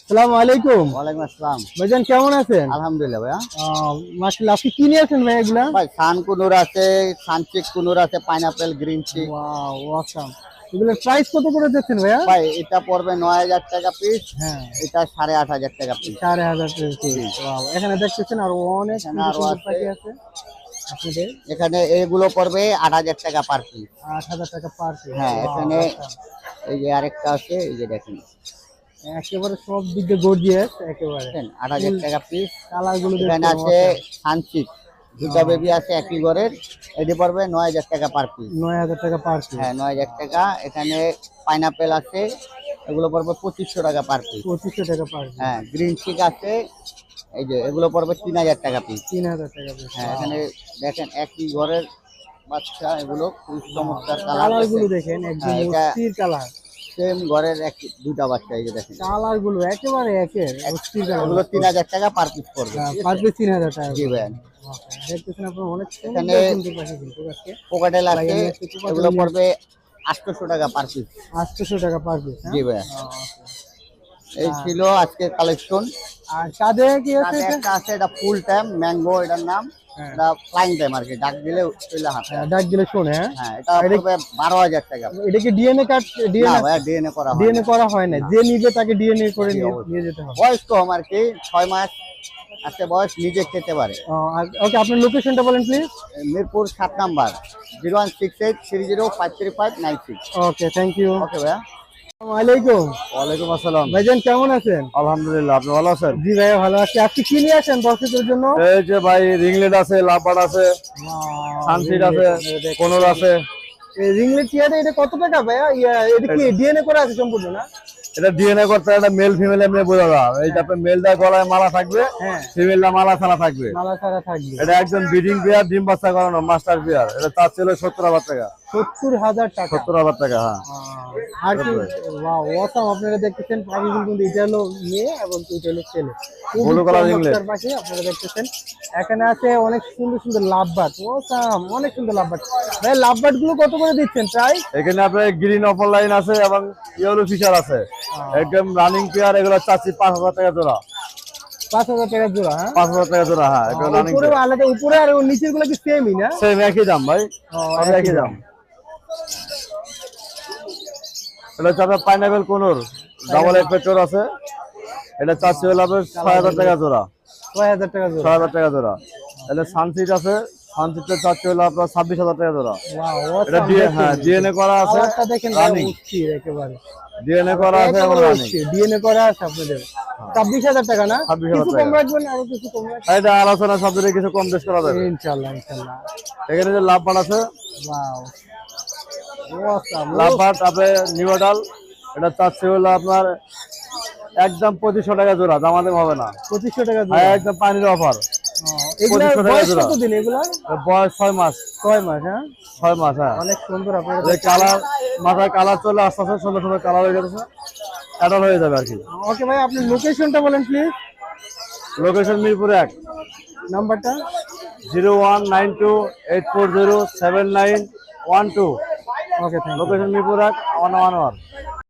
সালাম আলাইকুম। ওয়ালাইকুম আসসালাম। ভাইজান কেমন আছেন? আলহামদুলিল্লাহ ভাইয়া। মাসাল্লাহ আপনি কি নিয়ে আছেন ভাই এগুলা? ভাই সান কুনুর আছে সানচিক কুনুর আছে pineapple green tea wow awesome এগুলোর প্রাইস কত করে দিচ্ছেন ভাইয়া? ভাই এটা পড়বে নয় হাজার টাকা পিস হ্যাঁ। এটা সাড়ে আট হাজার টাকা পিস সাড়ে হাজার পিস ওয়াও এখানে দেখতেছেন আর অনেক আরও আছে। আপনাদের? এখানে এগুলো পড়বে আট হাজার টাকা পার পিস আট হাজার টাকা পার পিস হ্যাঁ এখানে এই যে আরেকটা আছে এই যে দেখেন। একেবারে সব দিক দিয়ে গর্জিয়াস একেবারে আট হাজার টাকা পিস কালারগুলো এখানে আছে সানচিক দুটা বেবি আছে একই ঘরের। এটি পড়বে নয় হাজার টাকা পার পিস নয় হাজার টাকা পার পিস হ্যাঁ নয় হাজার টাকা। এখানে পাইনাপেল আছে এগুলো পড়বে পঁচিশশো টাকা পার পিস পঁচিশশো টাকা পার পিস হ্যাঁ গ্রিন চিক আছে এই যে এগুলো পড়বে তিন হাজার টাকা পিস তিন হাজার টাকা পিস হ্যাঁ এখানে দেখেন একই ঘরের বাচ্চা এগুলো খুব চমৎকার কালার দেখেন একদম হ্যাঁ, এটা- কালার সেম ঘরের এক দুটা বাচ্চা এই যে দেখেন। কালারগুলো একেবারে একের কালার। তিন হাজার টাকা পার পিস পড়বে। পার পিস তিন হাজার টাকা। জি ভাই। দেখতেছেন আপনার অনেক এখানে- একটু পোকাটেল এগুলো পড়বে আটশোশো টাকা পার পিস আটশোশো টাকা পার পিস জি ভাই। এই ছিল আজকের কালেকশন আর কাঁধে কি আছে এটা? আছে এটা ফুল টাইম ম্যাঙ্গো এটার নাম। হ্যাঁ। এটা ফ্লাইং টাইম আর কি ডাক দিলে চলে হাতে হ্যাঁ, ডাক দিলে শোনে হ্যাঁ। হ্যাঁ এটা পড়বে টাকা। এটা কি ডিএনএ কার্ড ডিএনএ করা হয় ডিএনএ করা হয় না। যে নিবে তাকে ডিএনএ করে জি, নিয়ে যেতে হবে। বয়স কম আর কি ছয় মাস বয়স নিজে খেতে পারে। ওকে আপনার লোকেশনটা বলেন প্লিজ মিরপুর সাত number zero one six eight three zero five three five nine six. Okay thank you okay ভাইয়া। ওয়ালাইকুম আসসালাম। ভাইজান কেমন আছেন? আলহামদুলিল্লাহ আপনি ভালো আছেন? জি ভাই ভালো আছি। আপনি কি নিয়ে আসেন দর্শকদের জন্য? এই যে ভাই রিংলেট আছে আছে সানসিট আছে কোনোর আছে। রিংলেট এটা? কত টাকা ভাইয়া? এটা কি ডিএনএ করে আছে সম্পূর্ণ না? এটা ডিএনএ করতে একটা মেল ফিমেল এমনি বোঝা যায়। মেলটা গলায় মালা থাকবে হ্যাঁ। ফিমেলটা মালা ছাড়া থাকবে। মালা ছাড়া থাকবে। এটা একজন ব্রিডিং পেয়ার ডিম বাচ্চা করানো মাস্টার পেয়ার এটা তার ছিল সত্তর হাজার টাকা। সত্তর হাজার টাকা। সত্তর হাজার টাকা হ্যাঁ। আর কি ওয়াও আপনারা দেখতেছেন কিন্তু এটা হলো মেয়ে এবং এটা হলো ছেলে খুবই Blue color ringlet। চমৎকার পাখি আপনারা দেখতেছেন। এখানে আছে অনেক সুন্দর সুন্দর লাভবাট অনেক সুন্দর লাভবাট ভাই লাভবাটগুলো কত করে দিচ্ছেন প্রায় এখানে আপনার গ্রিন অফার লাইন আছে এবং ইয়েলো ফিচার আছে। একদম রানিং পেয়ার এগুলো চাচ্ছি পাঁচ হাজার টাকা জোড়া। পাঁচ হাজার টাকা জোড়া হ্যাঁ? পাঁচ হাজার টাকা জোড়া হ্যাঁ উপরে আলাদা উপরে আর নিচেরগুলো কি সেমই না? সেম একই দাম ভাই। একই দাম। এটা হচ্ছে আপনার পাইনাপেল কোনোর। ডাবল এক পেট্রোল আছে। এটা হলো আপনার ছয় হাজার টাকা জোড়া। ছয় হাজার টাকা জোড়া। ছয় হাজার টাকা জোড়া। এটা সানসিট আছে। সানসিটটা হলো আপনার ছাব্বিশ হাজার টাকা জোড়া। এটা হ্যাঁ ডিএনএ করা আছে কালারটা দেখেন রানিং একেবারে। ডিএনএ করা আছে এবং রানিং ডিএনএ করা আছে আপনাদের। ছাব্বিশ হাজার টাকা না? 26,000 টাকা। রাখবেন আরও কিছু কম রাখবেন। এটা আলোচনা শব্দে কিছু কম বেশ করা যাবে। ইনশাল্লাহ ইনশাল্লাহ। এখানে যে লাভ আছে। অসাম তারপরে নিউ ডাল এটা চাচ্ছি হলো আপনার একদম পঁচিশশো টাকা জোড়া দামাদাম হবে না। পঁচিশশো টাকা জোড়া। একদম পানির অফার। এগুলা 2500 টাকা বয়স জোড়া। কত দিন এগুলা? বয়স ছয় মাস। ছয় মাস হ্যাঁ? ছয় মাস হ্যাঁ। অনেক সুন্দর আপনারা কালার মাথায় কালার চলে আস্তে আস্তে সুন্দর সুন্দর কালার হয়ে অ্যাডাল হয়ে যাবে আর কি। ওকে ভাই আপনি লোকেশনটা বলেন প্লিজ লোকেশন মিরপুর এক। নাম্বারটা zero one nine two eight four zero seven nine one two. Okay thank location Mirpur এক ওয়ান